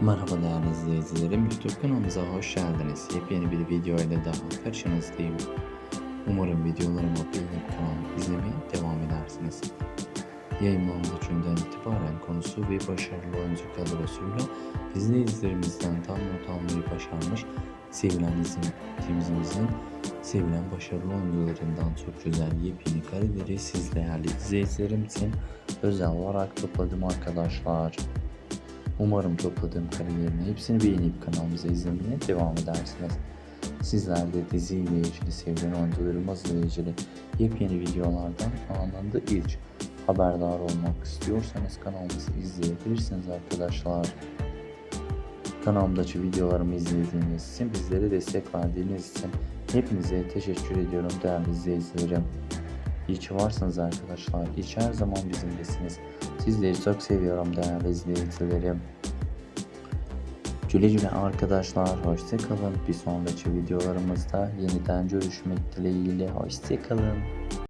Merhaba değerli izleyicilerim, YouTube kanalımıza hoş geldiniz. Yepyeni bir video ile daha karşınızdayım. Umarım videolarımı beğenip kanalımı izlemeye devam edersiniz. Yayınlandığı günden itibaren konusu ve başarılı oyuncu kadrosuyla izleyicilerimizden tam not almayı başarmış sevilen izleyicimizin sevilen başarılı oyuncularından çok güzel yepyeni kareleri siz değerli izleyicilerim için özel olarak topladım arkadaşlar. Umarım topladığım karelerin hepsini beğenip kanalımıza izlemeye devam edersiniz. Sizler de diziyle ilgili sevilen oyuncularımızla ilgili yepyeni videolardan anında ilk haberdar olmak istiyorsanız kanalımızı izleyebilirsiniz arkadaşlar. Kanalımdaki videolarımı izlediğiniz için, bizlere destek verdiğiniz için hepinize teşekkür ediyorum değerli izleyicilerim. İyi ki varsınız arkadaşlar. İyi her zaman bizimlesiniz. Sizleri çok seviyorum değerli izleyicilerim. Güle güle arkadaşlar. Hoşçakalın. Bir sonraki videolarımızda yeniden görüşmek dileğiyle. Hoşçakalın.